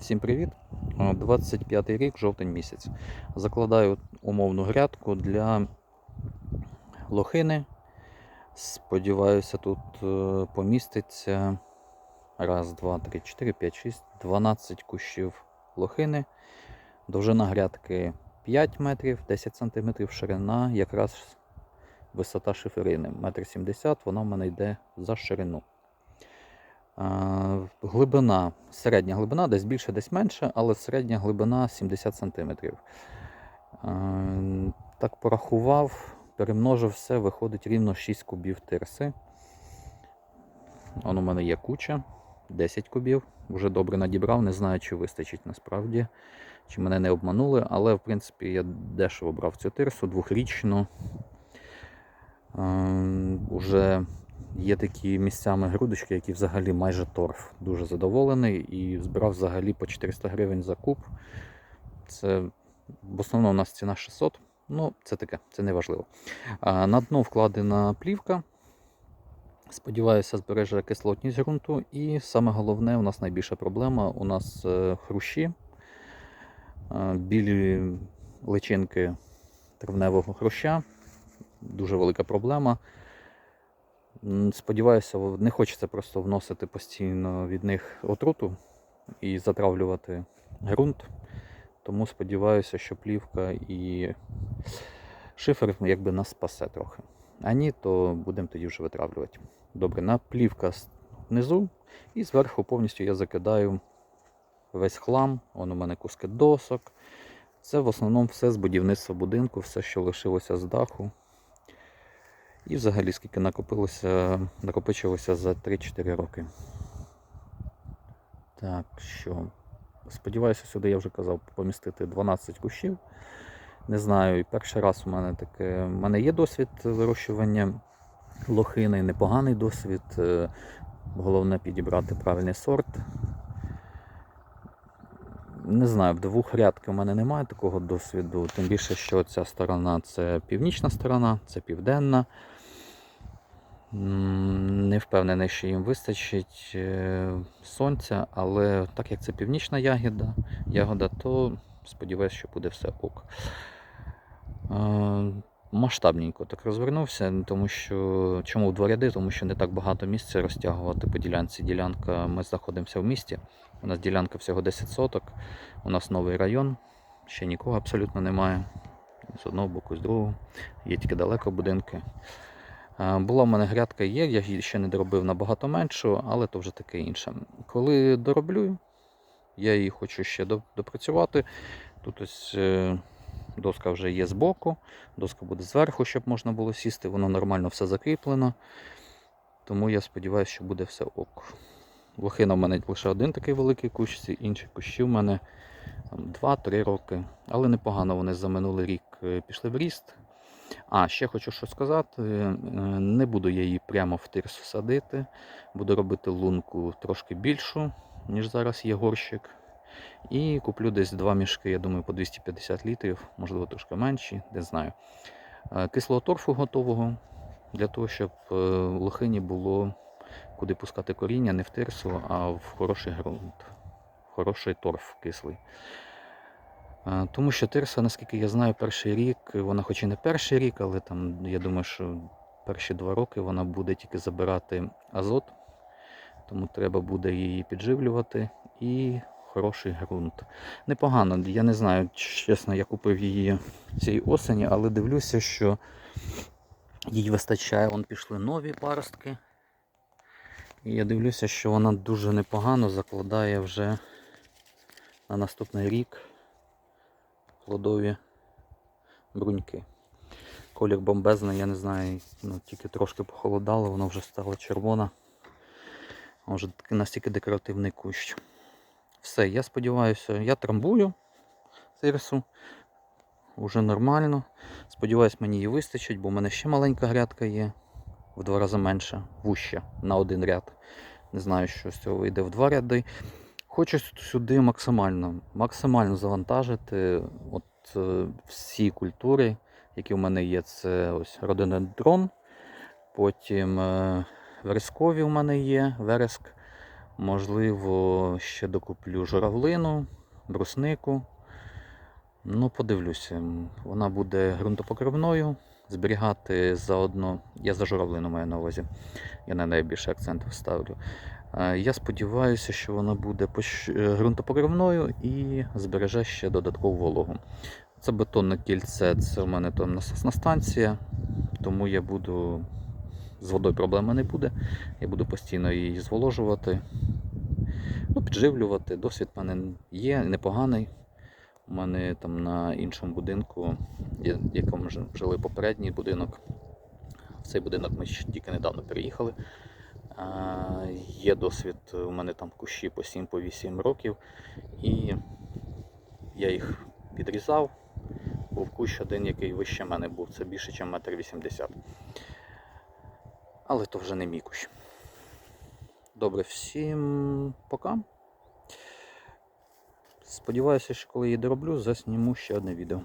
Всім привіт! 25 рік, жовтень місяць. Закладаю умовну грядку для лохини. Сподіваюся, тут е, поміститься раз, два, три, чотири, п'ять, шість, 12 кущів лохини. Довжина грядки 5 метрів, 10 сантиметрів, ширина, якраз висота шиферини. Метр 70, вона в мене йде за ширину. Глибина, середня глибина, десь більше, десь менше, але середня глибина 70 см. Так порахував, перемножив все, виходить рівно 6 кубів тирси. Он у мене є куча, 10 кубів. Вже добре надібрав, не знаю, чи вистачить насправді, чи мене не обманули, але в принципі я дешево брав цю тирсу, двохрічну. Уже Є такі місцями грудочки, які взагалі майже торф. Дуже задоволений і збирав взагалі по 400 гривень за куб. Це в основному у нас ціна 600. Ну, це таке, це не важливо. На дно вкладена плівка. Сподіваюся, збереже кислотність ґрунту. І саме головне, у нас найбільша проблема у нас е, хрущі, е, білі личинки травневого хруща. Дуже велика проблема. Сподіваюся, не хочеться просто вносити постійно від них отруту і затравлювати ґрунт. Тому сподіваюся, що плівка і шифер якби нас спасе трохи. А ні, то будемо тоді вже витравлювати. Добре, на плівка внизу і зверху повністю я закидаю весь хлам. Вон у мене куски досок. Це в основному все з будівництва будинку, все, що лишилося з даху. І взагалі скільки накопилося, накопичилося за 3-4 роки. Так, що. Сподіваюся, сюди я вже казав помістити 12 кущів. Не знаю, і перший раз у мене таке. У мене є досвід вирощування лохини, непоганий досвід. Е, Головне підібрати правильний сорт. Не знаю, в двох рядки у мене немає такого досвіду. Тим більше, що ця сторона це північна сторона, це південна. Не впевнений, що їм вистачить е, сонця, але так як це північна ягода, ягода то сподіваюся, що буде все ок. Е, Масштабненько так розвернувся, тому що чому в два ряди? Тому що не так багато місця розтягувати по ділянці. Ділянка, ми знаходимося в місті. У нас ділянка всього 10 соток. У нас новий район, ще нікого абсолютно немає. З одного боку, з другого. Є тільки далеко будинки. Була в мене грядка є, я її ще не доробив набагато меншу, але то вже таке інше. Коли дороблю, я її хочу ще допрацювати. Тут ось е, доска вже є збоку, доска буде зверху, щоб можна було сісти, воно нормально все закріплено. Тому я сподіваюся, що буде все ок. Лохина в мене лише один такий великий кущ, інші кущі в мене 2-3 роки. Але непогано вони за минулий рік е, пішли в ріст. А, ще хочу що сказати. е, Не буду я її прямо в тирсу садити. Буду робити лунку трошки більшу, ніж зараз є горщик. І куплю десь два мішки, я думаю, по 250 літрів, можливо, трошки менші, не знаю. Е, Кислого торфу готового для того, щоб е, лохині було куди пускати коріння, не в тирсу, а в хороший ґрунт, хороший торф кислий. Тому що тирса, наскільки я знаю, перший рік, вона хоч і не перший рік, але там, я думаю, що перші два роки вона буде тільки забирати азот, тому треба буде її підживлювати і хороший ґрунт. Непогано, я не знаю, чесно, я купив її цієї осені, але дивлюся, що їй вистачає, вон пішли нові паростки. І я дивлюся, що вона дуже непогано закладає вже на наступний рік плодові бруньки. Колір бомбезний, я не знаю, ну, тільки трошки похолодало, воно вже стало червона. Вже настільки декоративний кущ. Все, я сподіваюся, я трамбую тирсу. Уже нормально. Сподіваюсь, мені її вистачить, бо в мене ще маленька грядка є. В два рази менша, вуща на один ряд. Не знаю, що з цього вийде в два ряди. Хочу сюди максимально максимально завантажити от, е, всі культури, які в мене є. Це ось рододендрон, потім е, верескові в мене є, вереск, Можливо, ще докуплю журавлину, бруснику. Ну, подивлюся. Вона буде ґрунтопокривною. Зберігати заодно. Я за журавлину маю на увазі. Я на неї більше акцент ставлю. Е, Я сподіваюся, що вона буде е, ґрунтопокривною і збереже ще додаткову вологу. Це бетонне кільце, це в мене там насосна станція, тому я буду. З водою проблеми не буде. Я буду постійно її зволожувати, ну, підживлювати. Досвід в мене є, непоганий. У мене там на іншому будинку, в якому жили попередній будинок. В цей будинок ми ще тільки недавно переїхали. Є досвід, у мене там кущі по 7-8 років, і я їх підрізав. Був кущ один, який вище мене був, це більше, ніж метр 80. Але то вже не мій кущ. Добре, всім пока. Сподіваюся, що коли її дороблю, засніму ще одне відео.